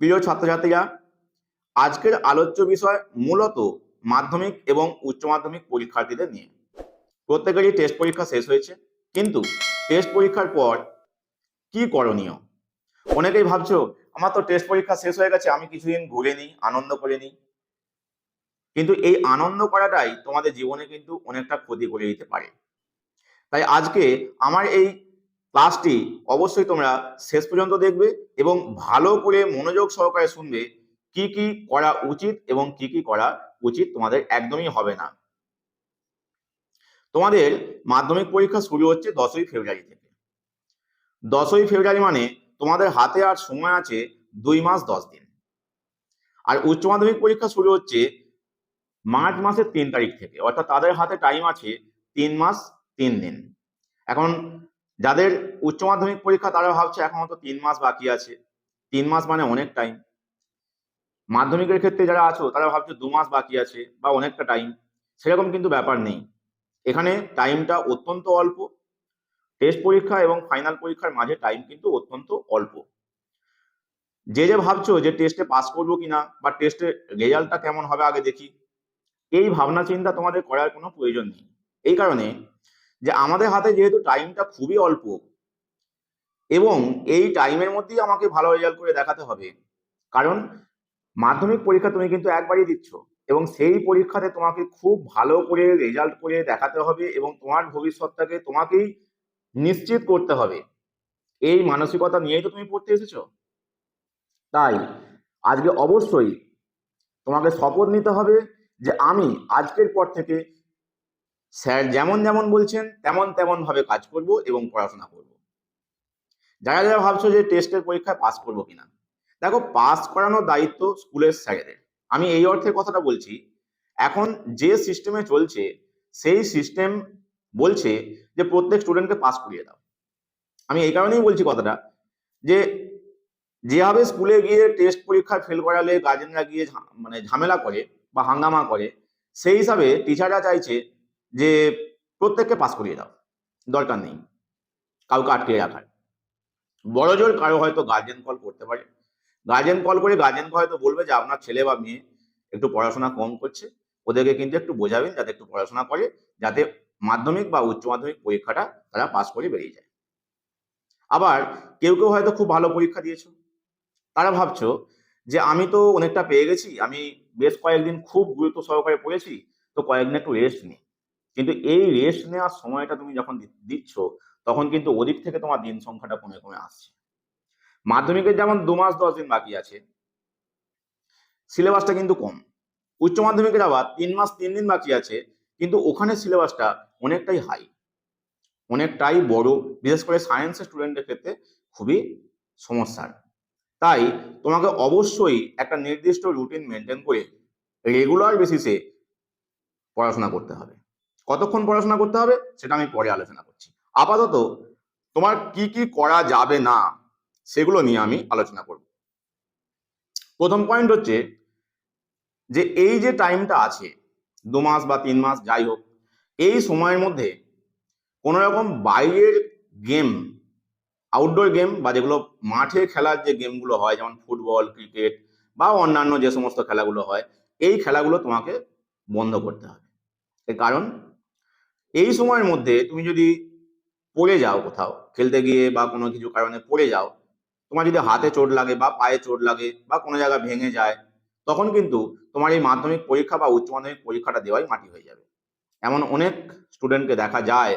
প্রিয় ছাত্রছাত্রীরা, আজকের আলোচ্য বিষয় মূলত মাধ্যমিক এবং উচ্চ মাধ্যমিক পরীক্ষার্থীদের নিয়ে। প্রত্যেকেরই টেস্ট পরীক্ষা শেষ হয়েছে, কিন্তু টেস্ট পরীক্ষার পর কি করণীয়? অনেকেই ভাবছ, আমার তো টেস্ট পরীক্ষা শেষ হয়ে গেছে, আমি কিছুদিন ঘুরে নিই আনন্দ করে নিই কিন্তু এই আনন্দ করাটাই তোমাদের জীবনে কিন্তু অনেকটা ক্ষতি করে দিতে পারে। তাই আজকে আমার এই ক্লাসটি অবশ্যই তোমরা শেষ পর্যন্ত দেখবে এবং ভালো করে মনোযোগ সহকারে শুনবে কি কি করা উচিত এবং কি কি করা উচিত তোমাদের একদমই হবে না। তোমাদের মাধ্যমিক পরীক্ষা শুরু হচ্ছে দশই ফেব্রুয়ারি থেকে। দশই ফেব্রুয়ারি মানে তোমাদের হাতে আর সময় আছে দুই মাস দশ দিন। আর উচ্চ মাধ্যমিক পরীক্ষা শুরু হচ্ছে মার্চ মাসের তিন তারিখ থেকে, অর্থাৎ তাদের হাতে টাইম আছে তিন মাস তিন দিন। এখন যাদের উচ্চ মাধ্যমিক পরীক্ষা তারা ভাবছে এখনও তো তিন মাস বাকি আছে। তিন মাস মানে অনেক টাইম মাধ্যমিকের ক্ষেত্রে যারা আছো, তারা ভাবছ দু মাস বাকি আছে বা অনেকটা টাইম সেরকম কিন্তু ব্যাপার নেই। এখানে টাইমটা অত্যন্ত অল্প। টেস্ট পরীক্ষা এবং ফাইনাল পরীক্ষার মাঝে টাইম কিন্তু অত্যন্ত অল্প। যে যে ভাবছ যে টেস্টে পাস করব কিনা বা টেস্টের রেজাল্টটা কেমন হবে আগে দেখি। এই ভাবনা চিন্তা তোমাদের করার কোনো প্রয়োজন নেই। এই কারণে যে আমাদের হাতে যেহেতু টাইমটা খুবই অল্প, এবং এই টাইমের মধ্যেই আমাকে ভালো রেজাল্ট করে দেখাতে হবে। কারণ মাধ্যমিক পরীক্ষা তুমি কিন্তু একবারই দিচ্ছ, এবং সেই পরীক্ষাতে তোমাকে খুব ভালো করে রেজাল্ট করে দেখাতে হবে, এবং তোমার ভবিষ্যৎটাকে তোমাকেই নিশ্চিত করতে হবে। এই মানসিকতা নিয়েই তো তুমি পড়তে এসেছ। তাই আজকে অবশ্যই তোমাকে শপথ নিতে হবে যে আমি আজকের পর থেকে স্যার যেমন যেমন বলছেন, তেমন তেমন ভাবে কাজ করব এবং পড়াশোনা করব। যারা যারা ভাবছ যে টেস্টের পরীক্ষায় পাস করব কিনা, দেখো পাস করানোর দায়িত্ব স্কুলের স্যারেদের। আমি এই অর্থে কথাটা বলছি, এখন যে সিস্টেমে চলছে, সেই সিস্টেম বলছে যে প্রত্যেক স্টুডেন্টকে পাস করিয়ে দাও। আমি এই কারণেই বলছি কথাটা, যে যেভাবে স্কুলে গিয়ে টেস্ট পরীক্ষায় ফেল করালে গার্জেনরা গিয়ে মানে ঝামেলা করে বা হাঙ্গামা করে, সেই হিসাবে টিচাররা চাইছে যে প্রত্যেককে পাস করিয়ে দাও, দরকার নেই। কাউকে আটকে রাখার বড় জোর কারও হয়তো গার্জেন কল করতে পারে। গার্জেন কল করে গার্জেনকে হয়তো বলবে যে, আপনার ছেলে বা মেয়ে একটু পড়াশোনা কম করছে। ওদেরকে কিন্তু একটু বোঝাবেন যাতে একটু পড়াশোনা করে, যাতে মাধ্যমিক বা উচ্চ মাধ্যমিক পরীক্ষাটা তারা পাস করে বেরিয়ে যায়। আবার কেউ কেউ হয়তো খুব ভালো পরীক্ষা দিয়েছ। তারা ভাবছ যে, আমি তো অনেকটা পেয়ে গেছি। আমি বেশ কয়েকদিন খুব গুরুত্ব সহকারে পড়েছি, তো কয়েকদিন একটু রেস্ট নিই। কিন্তু এই রেস্ট নেওয়ার সময়টা তুমি যখন দিচ্ছ, তখন কিন্তু ওদিক থেকে তোমার দিন সংখ্যাটা কমে কমে আসছে। মাধ্যমিকের যেমন দু মাস দশ দিন বাকি আছে সিলেবাসটা কিন্তু কম। উচ্চ মাধ্যমিকের আবার তিন মাস তিন দিন বাকি আছে, কিন্তু ওখানে সিলেবাসটা অনেকটাই হাই অনেকটাই বড়। বিশেষ করে সায়েন্সের স্টুডেন্টের ক্ষেত্রে খুবই সমস্যার। তাই তোমাকে অবশ্যই একটা নির্দিষ্ট রুটিন মেনটেন করে রেগুলার বেসিসে পড়াশোনা করতে হবে। কতক্ষণ পড়াশোনা করতে হবে সেটা আমি পরে আলোচনা করছি। আপাতত তোমার কি কি করা যাবে না সেগুলো নিয়ে আমি আলোচনা করব। প্রথম পয়েন্ট হচ্ছে যে এই যে টাইমটা আছে, দু মাস বা তিন মাস যাই হোক, এই সময়ের মধ্যে কোনো রকম বাইরের গেম আউটডোর গেম বা যেগুলো মাঠে খেলার যে গেমগুলো হয়, যেমন ফুটবল ক্রিকেট বা অন্যান্য যে সমস্ত খেলাগুলো হয়, এই খেলাগুলো তোমাকে বন্ধ করতে হবে। এর কারণ এই সময়ের মধ্যে তুমি যদি পড়ে যাও কোথাও, খেলতে গিয়ে বা কোনো কিছু কারণে পড়ে যাও, তোমার যদি হাতে চোট লাগে বা পায়ে চোট লাগে বা কোনো জায়গা ভেঙে যায়, তখন কিন্তু তোমার এই মাধ্যমিক পরীক্ষা বা উচ্চ মাধ্যমিক পরীক্ষাটা দেওয়াই মাটি হয়ে যাবে। এমন অনেক স্টুডেন্টকে দেখা যায়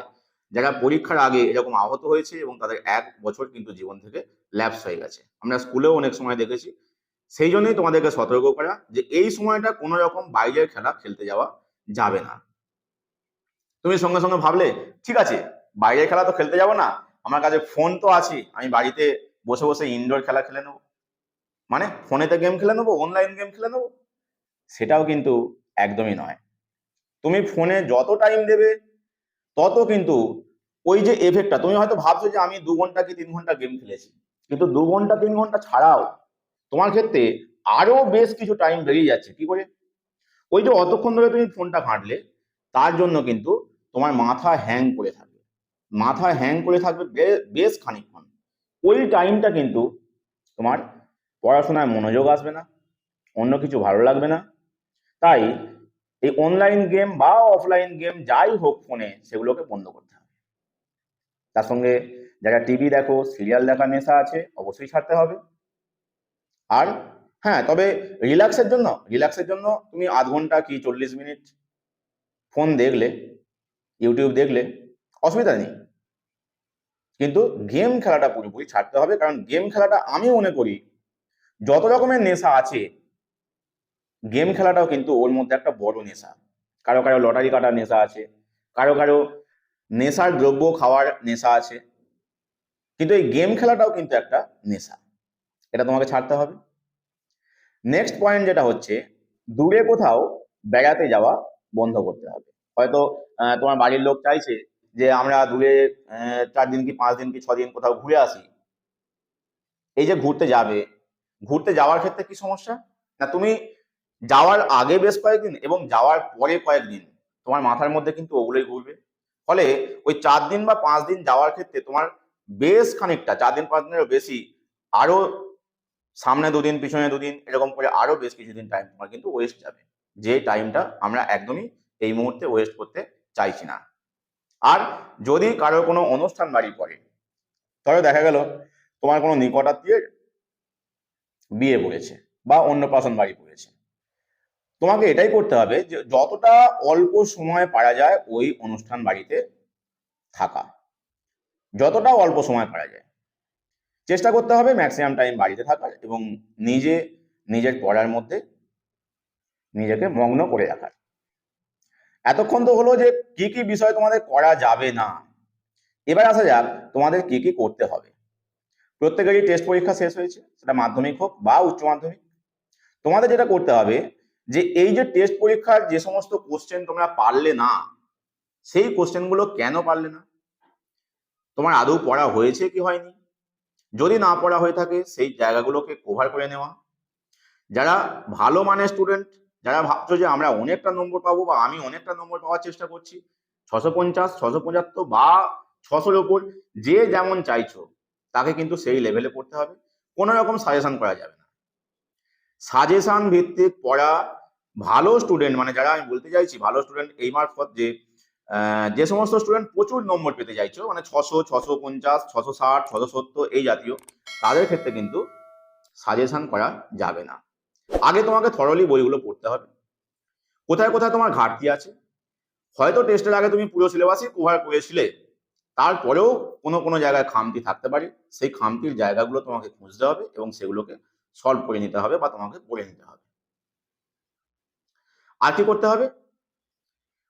যারা পরীক্ষার আগে এরকম আহত হয়েছে এবং তাদের এক বছর কিন্তু জীবন থেকে ল্যাপস হয়ে গেছে। আমরা স্কুলেও অনেক সময় দেখেছি। সেই জন্যই তোমাদেরকে সতর্ক করা যে এই সময়টা কোনো রকম বাইরের খেলা খেলতে যাওয়া যাবে না। তুমি সঙ্গে সঙ্গে ভাবলে, ঠিক আছে, বাইরের খেলা তো খেলতে যাব না, আমার কাছে ফোন তো আছে, আমি বাড়িতে বসে বসে ইনডোর খেলা খেলে নেব। মানে ফোনেতে গেম খেলে নেব অনলাইন গেম খেলে নেব? সেটাও কিন্তু একদমই নয়। তুমি ফোনে যত টাইম দেবে, তত কিন্তু ওই যে এফেক্টটা তুমি হয়তো ভাবছ যে আমি দু ঘণ্টা কি তিন ঘণ্টা গেম খেলেছি, কিন্তু দু ঘণ্টা, তিন ঘণ্টা ছাড়াও তোমার ক্ষেত্রে আরও বেশ কিছু টাইম বেরিয়ে যাচ্ছে। কি করে? ওই যে অতক্ষণ ধরে তুমি ফোনটা ঘাঁটলে, তার জন্য কিন্তু তোমার মাথা হ্যাং করে থাকবে। মাথা হ্যাং করে থাকবে বেশ খানিকক্ষণ। ওই টাইমটা কিন্তু তোমার পড়াশোনায় মনোযোগ আসবে না, অন্য কিছু ভালো লাগবে না। তাই এই অনলাইন গেম বা অফলাইন গেম যাই হোক ফোনে সেগুলোকে বন্ধ করতে হবে। তার সঙ্গে যারা টিভি দেখো সিরিয়াল দেখার নেশা আছে, অবশ্যই ছাড়তে হবে। আর হ্যাঁ তবে রিল্যাক্সের জন্য রিল্যাক্সের জন্য তুমি আধ ঘণ্টা কি চল্লিশ মিনিট ফোন দেখলে ইউটিউব দেখলে অসুবিধা নেই। কিন্তু গেম খেলাটা পুরোপুরি ছাড়তে হবে, কারণ গেম খেলাটা আমি মনে করি যত রকমের নেশা আছে গেম খেলাটাও কিন্তু ওর মধ্যে একটা বড় নেশা। কারও কারও লটারি কাটার নেশা আছে, কারও কারও নেশার দ্রব্য খাওয়ার নেশা আছে, কিন্তু এই গেম খেলাটাও কিন্তু একটা নেশা। এটা তোমাকে ছাড়তে হবে। নেক্সট পয়েন্ট যেটা হচ্ছে, দূরে কোথাও বেড়াতে যাওয়া বন্ধ করতে হবে। হয়তো তোমার বাড়ির লোক চাইছে যে আমরা দূরে চার দিন কি, পাঁচ দিন কি ছদিন কোথাও ঘুরে আসি। এই যে ঘুরতে যাবে, ঘুরতে যাওয়ার ক্ষেত্রে কি সমস্যা? না, তুমি যাওয়ার আগে বেশ কয়েকদিন এবং যাওয়ার পরে কয়েকদিন তোমার মাথার মধ্যে কিন্তু ওগুলোই ঘুরবে। ফলে ওই চার দিন বা পাঁচ দিন যাওয়ার ক্ষেত্রে তোমার বেশ খানিকটা, চার দিন, পাঁচ দিনেরও বেশি আরও সামনে দুদিন, পিছনে দুদিন, এরকম করে আরও বেশ কিছুদিন টাইম তোমার কিন্তু ওয়েস্ট যাবে। যে টাইমটা আমরা একদমই এই মুহূর্তে ওয়েস্ট করতে চাইছি না। আর যদি কারোর কোনো অনুষ্ঠান বাড়ি পড়ে, ধরো দেখা গেল তোমার কোনো নিকটাত্মীয়ের বিয়ে পড়েছে বা অন্নপ্রাশন বাড়ি পড়েছে। তোমাকে এটাই করতে হবে যে যতটা অল্প সময় পারা যায় ওই অনুষ্ঠান বাড়িতে থাকা। যতটা অল্প সময় পারা যায়। চেষ্টা করতে হবে ম্যাক্সিমাম টাইম বাড়িতে থাকার এবং নিজে নিজের পড়ার মধ্যে নিজেকে মগ্ন করে রাখার। এতক্ষণ তো হলো যে কি কি বিষয় তোমাদের করা যাবে না। এবার আসা যাক তোমাদের কি কি করতে হবে। প্রত্যেকেরই টেস্ট পরীক্ষা শেষ হয়েছে, সেটা মাধ্যমিক হোক বা উচ্চ মাধ্যমিক। তোমাদের যেটা করতে হবে যে এই যে টেস্ট পরীক্ষার যে সমস্ত কোশ্চেন তোমরা পারলে না, সেই কোশ্চেনগুলো কেন পারলে না? তোমার আদৌ পড়া হয়েছে কি হয়নি? যদি না পড়া হয়ে থাকে, সেই জায়গাগুলোকে কভার করে নেওয়া। যারা ভালো মানের স্টুডেন্ট যারা ভাবছ যে আমরা অনেকটা নম্বর পাবো বা আমি অনেকটা নম্বর পাওয়ার চেষ্টা করছি, ছশো পঞ্চাশ, ছশো পঁচাত্তর বা ছশোর ওপর, যে যেমন চাইছো, তাকে কিন্তু সেই লেভেলে পড়তে হবে। কোনো রকম সাজেশন করা যাবে না। সাজেশন ভিত্তিক পড়া ভালো স্টুডেন্ট মানে যারা আমি বলতে চাইছি ভালো স্টুডেন্ট এই মারফত যে যে সমস্ত স্টুডেন্ট প্রচুর নম্বর পেতে চাইছো মানে ছশো ছশো পঞ্চাশ, ছশো ষাট, ছশো সত্তর, এই জাতীয়, তাদের ক্ষেত্রে কিন্তু সাজেশন করা যাবে না। আগে তোমাকে থরলি বইগুলো পড়তে হবে। কোথায় কোথায় তোমার ঘাটতি আছে? হয়তো টেস্টের আগে তুমি পুরো সিলেবাসই কভার করেছিলে। তারপরেও কোনো কোনো জায়গায় খামতি থাকতে পারে। সেই খামতির জায়গাগুলো তোমাকে খুঁজতে হবে এবং সেগুলোকে সলভ করে নিতে হবে বা তোমাকে পড়ে নিতে হবে। আর কি করতে হবে?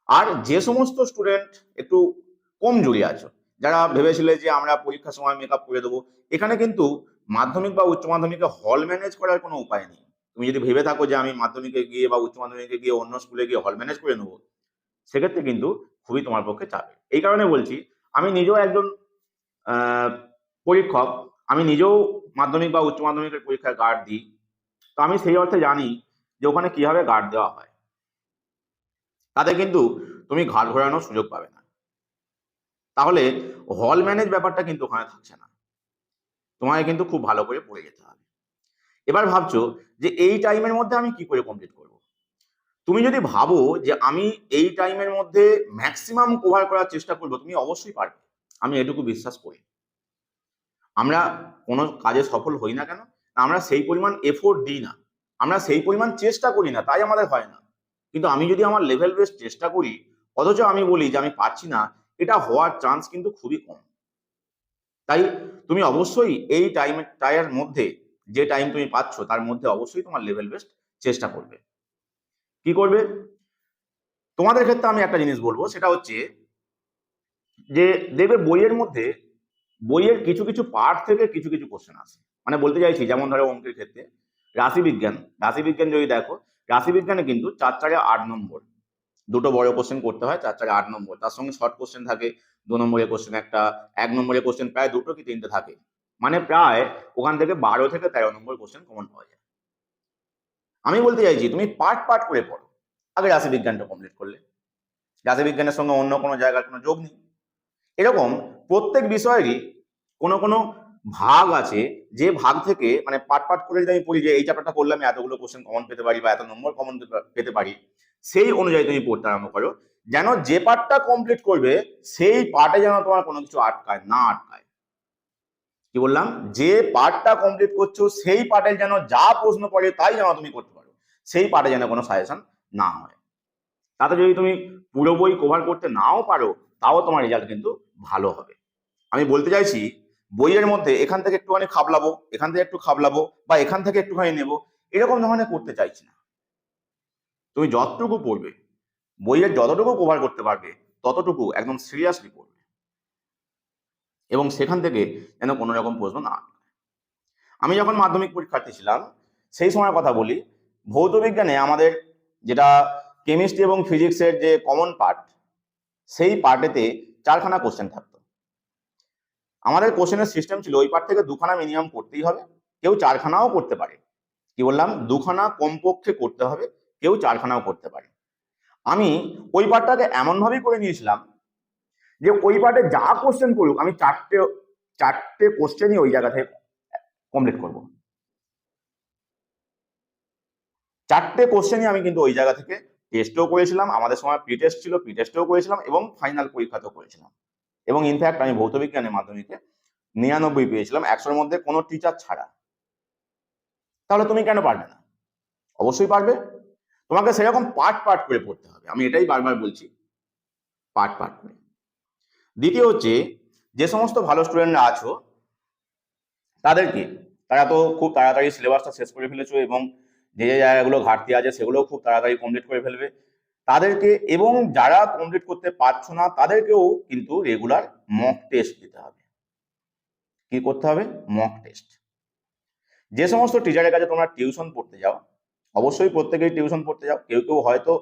আর যে সমস্ত স্টুডেন্ট একটু কম জুড়ে আছো, যারা ভেবেছিলে যে আমরা পরীক্ষার সময় মেকআপ করে দেবো, এখানে কিন্তু মাধ্যমিক বা উচ্চ মাধ্যমিকে হল ম্যানেজ করার কোনো উপায় নেই। তুমি যদি ভেবে থাকো যে আমি মাধ্যমিকে গিয়ে বা উচ্চ মাধ্যমিকে গিয়ে অন্য স্কুলে গিয়ে হল ম্যানেজ করে নেব, সেক্ষেত্রে কিন্তু খুবই তোমার পক্ষে চাপের এই কারণে বলছি, আমি নিজেও একজন পরীক্ষক, আমি নিজেও মাধ্যমিক বা উচ্চ মাধ্যমিকের পরীক্ষায় গার্ড দিই। তো আমি সেই অর্থে জানি যে ওখানে কীভাবে গার্ড দেওয়া হয়। তাতে কিন্তু তুমি ঘাট ঘোরানোর সুযোগ পাবে না। তাহলে হল ম্যানেজ ব্যাপারটা কিন্তু ওখানে থাকছে না। তোমাকে কিন্তু খুব ভালো করে পড়ে যেতে হবে। এবার ভাবছ যে এই টাইমের মধ্যে আমি কি করে কমপ্লিট করব? তুমি যদি ভাবো যে আমি এই টাইমের মধ্যে ম্যাক্সিমাম কভার করার চেষ্টা করব, তুমি অবশ্যই পারবে। আমি এটুকু বিশ্বাস করি। আমরা কোনো কাজে সফল হই না কেন? আমরা সেই পরিমাণ এফোর্ট দিই না। আমরা সেই পরিমাণ চেষ্টা করি না, তাই আমাদের হয় না। কিন্তু আমি যদি আমার লেভেল বেস চেষ্টা করি, অথচ আমি বলি যে আমি পারছি না, এটা হওয়ার চান্স কিন্তু খুবই কম। তাই তুমি অবশ্যই এই টাইমের টাইমের মধ্যে যে টাইম তুমি পাচ্ছ, তার মধ্যে অবশ্যই তোমার লেভেল বেস্ট চেষ্টা করবে। কি করবে? তোমাদের ক্ষেত্রে আমি একটা জিনিস বলব, সেটা হচ্ছে যে দেখবে বইয়ের মধ্যে, বইয়ের কিছু কিছু পার্ট থেকে কিছু কিছু কোশ্চেন আসে। মানে বলতে চাইছি, যেমন ধরো অঙ্কের ক্ষেত্রে, রাশিবিজ্ঞান। রাশিবিজ্ঞান যদি দেখো, রাশিবিজ্ঞানে কিন্তু চার চারে আট নম্বর। দুটো বড় কোশ্চেন করতে হয়, চার চারে আট নম্বর। তার সঙ্গে শর্ট কোশ্চেন থাকে, দু নম্বরের কোশ্চেন একটা, এক নম্বরের কোশ্চেন প্রায় দুটো কি তিনটে থাকে। মানে প্রায় ওখান থেকে বারো থেকে তেরো নম্বর কোশ্চেন কমন পাওয়া যায়। আমি বলতে চাইছি, তুমি পার্ট পার্ট করে পড়ো। আগে রাশিবিজ্ঞানটা কমপ্লিট করলে। রাশিবিজ্ঞানের সঙ্গে অন্য কোনো জায়গার কোনো যোগ নেই। এরকম প্রত্যেক বিষয়েরই কোনো কোনো ভাগ আছে, যে ভাগ থেকে মানে পাট পাট করে যদি আমি পড়ি যে এই চ্যাপ্টারটা করলে আমি এতগুলো কোশ্চেন কমন পেতে পারি বা এত নম্বর কমন পেতে পারি, সেই অনুযায়ী তুমি পড়তে আরম্ভ করো। যেন যে পার্টটা কমপ্লিট করবে, সেই পার্টে যেন তোমার কোনো কিছু আটকায়, না আটকায়। কি বললাম? যে পার্টটা কমপ্লিট করছ, সেই পার্টে যেন যা প্রশ্ন পড়ে তাই যেন তুমি করতে পারো। সেই পার্টে যেন কোনো সাজেশন না হয়। তাতে যদি তুমি পুরো বই কভার করতে নাও পারো, তাও তোমার রেজাল্ট কিন্তু ভালো হবে। আমি বলতে চাইছি, বইয়ের মধ্যে এখান থেকে একটুখানি খাবলাবো, এখান থেকে একটু খাবলাবো, বা এখান থেকে একটুখানি নেব, এরকম ধরনের করতে চাইছি না। তুমি যতটুকু পড়বে, বইয়ের যতটুকু কভার করতে পারবে, ততটুকু একদম সিরিয়াসলি পড়বে। এবং সেখান থেকে যেন কোনো রকম প্রশ্ন না। আমি যখন মাধ্যমিক পরীক্ষার্থী ছিলাম, সেই সময় কথা বলি, ভৌত বিজ্ঞানে আমাদের যেটা কেমিস্ট্রি এবং ফিজিক্সের যে কমন পার্ট সেই পার্টেতে চারখানা কোশ্চেন থাকতো। আমাদের কোশ্চেনের সিস্টেম ছিল ওই পার্ট থেকে দুখানা মিনিমাম করতেই হবে, কেউ চারখানাও করতে পারে। কি বললাম? দুখানা কমপক্ষে করতে হবে, কেউ চারখানাও করতে পারে। আমি ওই পার্টটাকে এমনভাবেই করে নিয়েছিলাম যে ওই পার্টে যা কোশ্চেন করুক আমি চারটে চারটে কোশ্চেনই ওই জায়গা থেকে কমপ্লিট করব। চারটে কোশ্চেনই আমি কিন্তু ওই জায়গা থেকে টেস্টও করেছিলাম, আমাদের সময় প্রি টেস্ট ছিল প্রি টেস্টও করেছিলাম এবং ফাইনাল পরীক্ষাতেও করেছিলাম। এবং ইনফ্যাক্ট আমি ভৌত বিজ্ঞানের মাধ্যমিকে নিরানব্বই পেয়েছিলাম, একশোর মধ্যে কোনো টিচার ছাড়া। তাহলে তুমি কেন পারবে না? অবশ্যই পারবে। তোমাকে সেরকম পার্ট পার্ট করে পড়তে হবে, আমি এটাই বারবার বলছি পার্ট পার্ট করে। দ্বিতীয় হচ্ছে, যে সমস্ত ভালো স্টুডেন্টরা আছো, তাদেরকে তারা তো খুব তাড়াতাড়ি সিলেবাসটা শেষ করে ফেলেছো এবং যে যে জায়গাগুলো ঘাটতি আছে সেগুলোও খুব তাড়াতাড়ি কমপ্লিট করে ফেলবে। তাদেরকে এবং যারা কমপ্লিট করতে পারছ না, তাদেরকেও কিন্তু রেগুলার মক টেস্ট দিতে হবে। কি করতে হবে? মক টেস্ট যে সমস্ত টিচারের কাছে তোমরা টিউশন পড়তে যাও, অবশ্যই প্রত্যেকেই টিউশন পড়তে যাও। কেউ কেউ হয়তো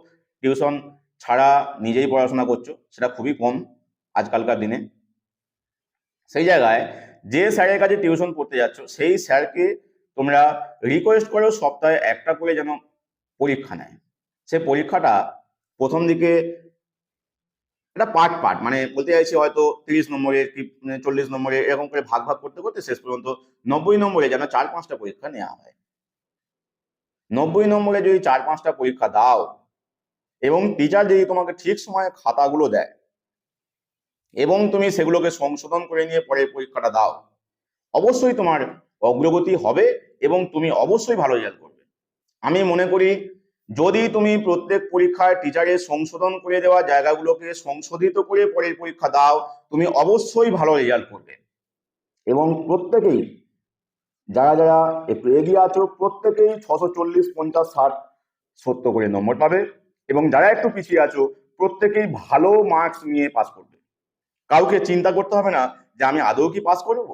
টিউশন ছাড়া নিজেই পড়াশোনা করছ, সেটা খুবই কম। আজকালকার দিনে। সেই জায়গায় যে স্যারের কাছে টিউশন পড়তে যাচ্ছ, সেই স্যারকে তোমরা রিকোয়েস্ট করো সপ্তাহে একটা করে যেন পরীক্ষা নেয়। সে পরীক্ষাটা প্রথম দিকে এটা পার্ট পার্ট মানে বলতে চাইছি হয়তো তিরিশ নম্বরে চল্লিশ নম্বরে এরকম করে ভাগ ভাগ করতে করতে শেষ পর্যন্ত নব্বই নম্বরে যেন চার পাঁচটা পরীক্ষা নেওয়া হয়। নব্বই নম্বরে যদি চার পাঁচটা পরীক্ষা দাও এবং টিচার যদি তোমাকে ঠিক সময়ে খাতাগুলো দেয় এবং তুমি সেগুলোকে সংশোধন করে নিয়ে পরে পরীক্ষাটা দাও। অবশ্যই তোমার অগ্রগতি হবে এবং তুমি অবশ্যই ভালো রেজাল্ট করবে। আমি মনে করি, যদি তুমি প্রত্যেক পরীক্ষায় টিচারের সংশোধন করে দেওয়া জায়গাগুলোকে সংশোধিত করে পরের পরীক্ষা দাও, তুমি অবশ্যই ভালো রেজাল্ট করবে। এবং প্রত্যেকেই, যারা যারা একটু এগিয়ে আছো, প্রত্যেকেই ছশো চল্লিশ, পঞ্চাশ, ষাট, সত্তর করে নম্বর পাবে। এবং যারা একটু পিছিয়ে আছো, প্রত্যেকেই ভালো মার্কস নিয়ে পাস করবে। কাউকে চিন্তা করতে হবে না যে আমি আদৌ কি পাস করব।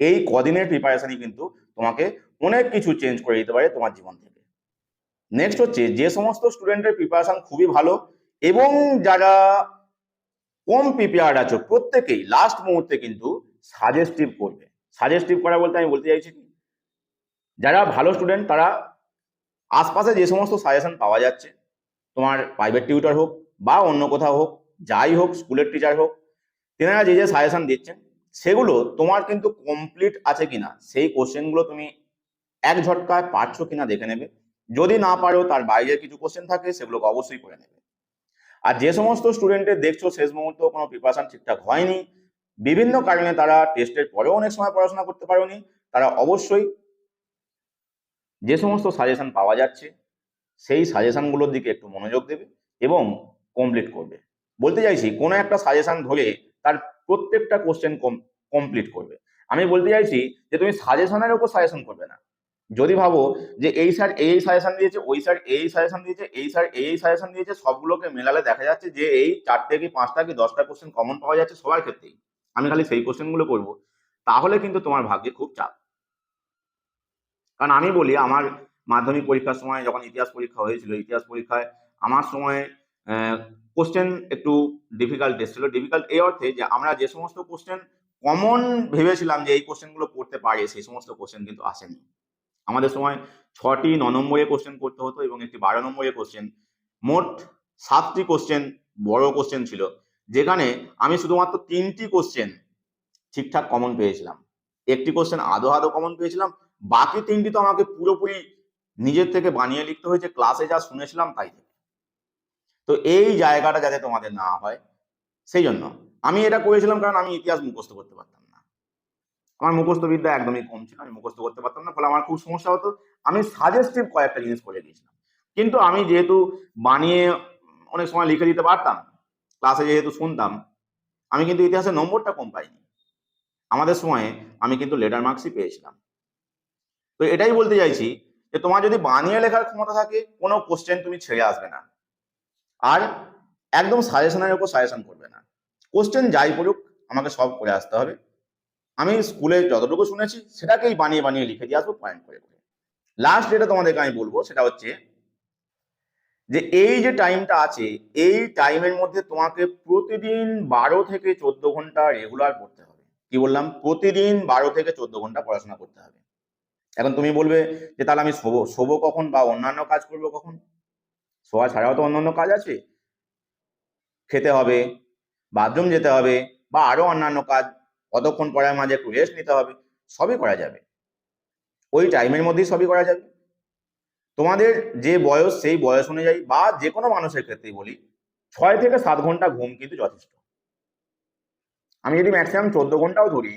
এই কদিনের প্রিপারেশনই কিন্তু তোমাকে অনেক কিছু চেঞ্জ করে দিতে পারে তোমার জীবন থেকে। নেক্সট হচ্ছে যে সমস্ত স্টুডেন্টের প্রিপারেশন খুবই ভালো এবং যারা কম প্রিপেয়ার্ড আছো, প্রত্যেকেই লাস্ট মুহূর্তে কিন্তু সাজেস্টিভ করবে। সাজেস্টিভ করা বলতে আমি বলতে চাইছি কি? যারা ভালো স্টুডেন্ট তারা আশপাশে যে সমস্ত সাজেশন পাওয়া যাচ্ছে, তোমার প্রাইভেট টিউটার হোক বা অন্য কোথাও হোক যাই হোক, স্কুলের টিচার হোক, তেনারা যে যে সাজেশন দিচ্ছেন, সেগুলো তোমার কিন্তু কমপ্লিট আছে কিনা, সেই কোশ্চেনগুলো তুমি এক ঝটকায় পারছ কিনা দেখে নেবে। যদি না পারো, তার বাইরের কিছু কোশ্চেন থাকে, সেগুলোকে অবশ্যই করে নেবে। আর যে সমস্ত স্টুডেন্টের দেখছ, শেষ মুহূর্তে কোনো প্রিপারেশন ঠিকঠাক হয়নি, বিভিন্ন কারণে তারা টেস্টের পরেও অনেক সময় পড়াশোনা করতে পারেনি, তারা অবশ্যই যে সমস্ত সাজেশন পাওয়া যাচ্ছে, সেই সাজেশনগুলোর দিকে একটু মনোযোগ দেবে এবং কমপ্লিট করবে। বলতে চাইছি, কোনো একটা সাজেশন ধরে তার প্রত্যেকটা কোশ্চেন কমপ্লিট করবে। আমি বলতে চাইছি যে তুমি সাজেশনের উপর সাজেশন করবে না। যদি ভাবো যে এই স্যার এই সাজেশন দিয়েছে, ওই স্যার এই সাজেশন দিয়েছে, এই স্যার এই সাজেশন দিয়েছে, সবগুলোকে মেলালে দেখা যাচ্ছে যে এই চারটে কি পাঁচটা কি দশটা কোশ্চেন কমন পাওয়া যাচ্ছে সবার ক্ষেত্রেই। আমি খালি সেই কোশ্চেনগুলো করব, তাহলে কিন্তু তোমার ভাগ্যে খুব চাপ। কারণ আমি বলি, আমার মাধ্যমিক পরীক্ষার সময় যখন ইতিহাস পরীক্ষা হয়েছিল, ইতিহাস পরীক্ষায় আমার সময় কোশ্চেন একটু ডিফিকাল্ট এসেছিল। ডিফিকাল্ট এই অর্থে যে আমরা যে সমস্ত কোশ্চেন কমন ভেবেছিলাম যে এই কোশ্চেনগুলো পড়তে পারে, সেই সমস্ত কোশ্চেন কিন্তু আসেনি। আমাদের সময় ছটি, ন নম্বরে কোশ্চেন করতে হতো এবং একটি বারো নম্বরে কোশ্চেন মোট সাতটি কোশ্চেন বড় কোশ্চেন ছিল, যেখানে আমি শুধুমাত্র তিনটি কোশ্চেন ঠিকঠাক কমন পেয়েছিলাম। একটি কোশ্চেন আদো আদো কমন পেয়েছিলাম, বাকি তিনটি তো আমাকে পুরোপুরি নিজের থেকে বানিয়ে লিখতে হয়েছে ক্লাসে যা শুনেছিলাম তাই থেকে। তো এই জায়গাটা যাতে তোমাদের না হয় সেই জন্য আমি এটা করেছিলাম কারণ আমি ইতিহাস মুখস্থ করতে পারতাম না। আমার মুখস্থ বিদ্যা একদমই কম ছিল, আমি মুখস্থ করতে পারতাম না, ফলে আমার খুব সমস্যা হতো। আমি সাজেস্টিভ কয়েকটা জিনিস করে দিয়েছিলাম। কিন্তু আমি যেহেতু বানিয়ে অনেক সময় লিখে দিতে পারতাম ক্লাসে যেহেতু শুনতাম, আমি কিন্তু ইতিহাসের নম্বরটা কম পাইনি। আমাদের সময়ে আমি কিন্তু লেটার মার্কসই পেয়েছিলাম। তো এটাই বলতে চাইছি যে তোমার যদি বানিয়ে লেখার ক্ষমতা থাকে, কোনো কোশ্চেন তুমি ছেড়ে আসবে না। আর একদম সাজেশনের উপর সাজেশন করবে না। কোশ্চেন যাই পড়ুক আমাকে সব করে আসতে হবে। আমি স্কুলে যতটুকু শুনেছি, সেটাকেই বানিয়ে বানিয়ে লিখে দিয়ে আসব পয়েন্ট করে করে লাস্ট যেটা তোমাদেরকে আমি বলব, সেটা হচ্ছে যে এই যে টাইমটা আছে, এই টাইমের মধ্যে তোমাকে প্রতিদিন বারো থেকে চোদ্দ ঘণ্টা রেগুলার পড়তে হবে। কি বললাম? প্রতিদিন বারো থেকে চোদ্দ ঘণ্টা পড়াশোনা করতে হবে। এখন তুমি বলবে যে তাহলে আমি শোবো শোবো কখন বা অন্যান্য কাজ করব কখন? শোয়া ছাড়াও তো অন্যান্য কাজ আছে? খেতে হবে বাথরুম যেতে হবে বা আরও অন্যান্য কাজ, কতক্ষণ পড়ার মাঝে একটু রেস্ট নিতে হবে, সবই করা যাবে। ওই টাইমের মধ্যেই সবই করা যাবে। তোমাদের যে বয়স, সেই বয়স অনুযায়ী বা যে কোনো মানুষের ক্ষেত্রেই বলি, ছয় থেকে সাত ঘণ্টা ঘুম কিন্তু যথেষ্ট। আমি যদি ম্যাক্সিমাম চোদ্দ ঘন্টাও ধরি,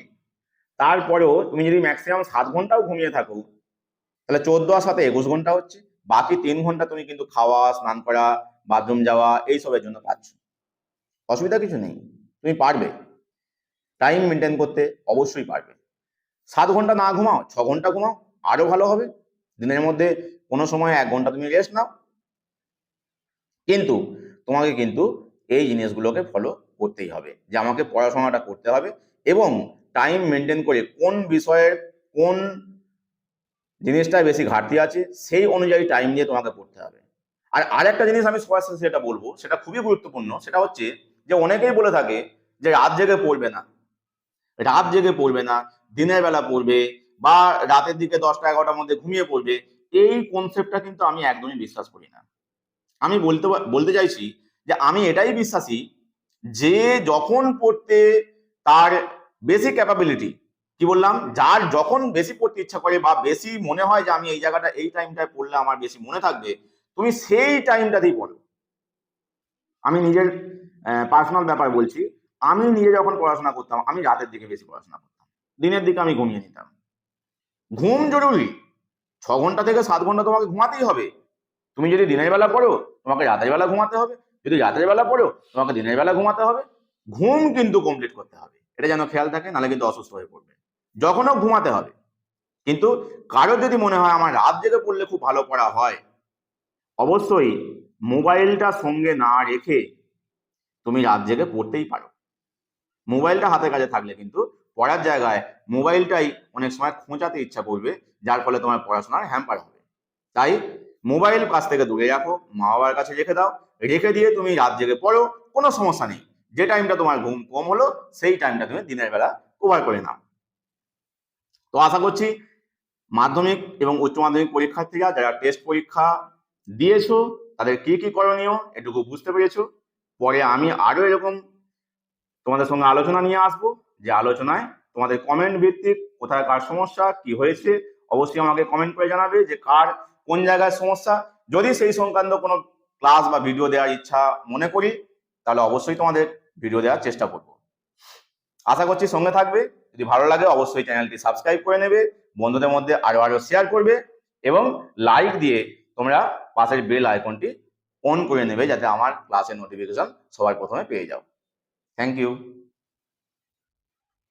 তারপরেও তুমি যদি ম্যাক্সিমাম সাত ঘন্টাও ঘুমিয়ে থাকো, তাহলে চোদ্দ আর সাথে একুশ ঘণ্টা হচ্ছে। বাকি তিন ঘণ্টা তুমি কিন্তু খাওয়া, স্নান করা, বাথরুম যাওয়া, এইসবের জন্য পাচ্ছ অসুবিধা কিছু নেই, তুমি পারবে। টাইম মেনটেন করতে অবশ্যই পারবে। সাত ঘণ্টা না ঘুমাও, ছ ঘণ্টা ঘুমাও, আরও ভালো হবে। দিনের মধ্যে কোনো সময় এক ঘণ্টা তুমি রেস্ট নাও। কিন্তু তোমাকে কিন্তু এই জিনিসগুলোকে ফলো করতেই হবে, যে আমাকে পড়াশোনাটা করতে হবে এবং টাইম মেনটেন করে কোন বিষয়ের কোন জিনিসটায় বেশি ঘাটতি আছে, সেই অনুযায়ী টাইম নিয়ে তোমাকে পড়তে হবে। আর আরেকটা জিনিস আমি সবার সাথে সেটা বলব, সেটা খুবই গুরুত্বপূর্ণ, সেটা হচ্ছে যে অনেকেই বলে থাকে যে রাত জেগে পড়বে না। রাত জেগে পড়বে না, দিনের বেলা পড়বে বা রাতের দিকে দশটা এগারোটার মধ্যে ঘুমিয়ে পড়বে, এই কনসেপ্টটা কিন্তু আমি একদমই বিশ্বাস করি না। আমি বলতে বলতে চাইছি যে আমি এটাই বিশ্বাসী যে যখন পড়তে তার বেশি ক্যাপাবিলিটি কি বললাম? যার যখন বেশি পড়তে ইচ্ছা করে বা বেশি মনে হয় যে আমি এই জায়গাটা এই টাইমটায় পড়লে আমার বেশি মনে থাকবে, তুমি সেই টাইমটাতেই পড়ো। আমি নিজের পার্সোনাল ব্যাপার বলছি। আমি নিজে যখন পড়াশোনা করতাম, আমি রাতের দিকে বেশি পড়াশোনা করতাম। দিনের দিকে আমি ঘুমিয়ে নিতাম। ঘুম জরুরি। ছ ঘণ্টা থেকে সাত ঘণ্টা তোমাকে ঘুমাতেই হবে। তুমি যদি দিনের বেলা পড়ো, তোমাকে রাতের বেলা ঘুমাতে হবে। যদি রাতের বেলা পড়ো, তোমাকে দিনের বেলা ঘুমাতে হবে। ঘুম কিন্তু কমপ্লিট করতে হবে। এটা যেন খেয়াল থাকে, নাহলে কিন্তু অসুস্থ হয়ে পড়বে। যখনও ঘুমাতে হবে। কিন্তু কারোর যদি মনে হয় আমার রাত জেগে পড়লে খুব ভালো পড়া হয়, অবশ্যই মোবাইলটা সঙ্গে না রেখে তুমি রাত জেগে পড়তেই পারো। মোবাইলটা হাতে কাছে থাকলে কিন্তু পড়ার জায়গায় মোবাইলটাই অনেক সময় খোঁচাতে ইচ্ছা করবে, যার ফলে তোমার পড়াশোনার হ্যাম্পার হবে। তাই মোবাইল কাছ থেকে দূরে রাখো মা বাবার কাছে রেখে দাও, রেখে দিয়ে তুমি রাত জেগে পড়ো, কোনো সমস্যা নেই। যে টাইমটা তোমার ঘুম কম হলো, সেই টাইমটা তুমি দিনের বেলা কভার করে নাও। তো আশা করছি মাধ্যমিক এবং উচ্চ মাধ্যমিক পরীক্ষার্থীরা যারা টেস্ট পরীক্ষা দিয়েছ, তাদের কি কি করণীয় এটুকু বুঝতে পেরেছ। পরে আমি আরও এরকম তোমাদের সঙ্গে আলোচনা নিয়ে আসব, যে আলোচনায় তোমাদের কমেন্ট ভিত্তিক কোথায় কার সমস্যা, কি হয়েছে, অবশ্যই আমাকে কমেন্ট করে জানাবে যে কার কোন জায়গায় সমস্যা। যদি সেই সংক্রান্ত কোনো ক্লাস বা ভিডিও দেওয়ার ইচ্ছা মনে করি, তাহলে অবশ্যই তোমাদের ভিডিও দেওয়ার চেষ্টা করব। আশা করছি সঙ্গে থাকবে। যদি ভালো লাগে, অবশ্যই চ্যানেলটি সাবস্ক্রাইব করে নেবে, বন্ধুদের মধ্যে আরও আরও শেয়ার করবে এবং লাইক দিয়ে তোমরা পাশের বেল আইকনটি অন করে নেবে যাতে আমার ক্লাসের নোটিফিকেশন সবার প্রথমে পেয়ে যাও। Thank you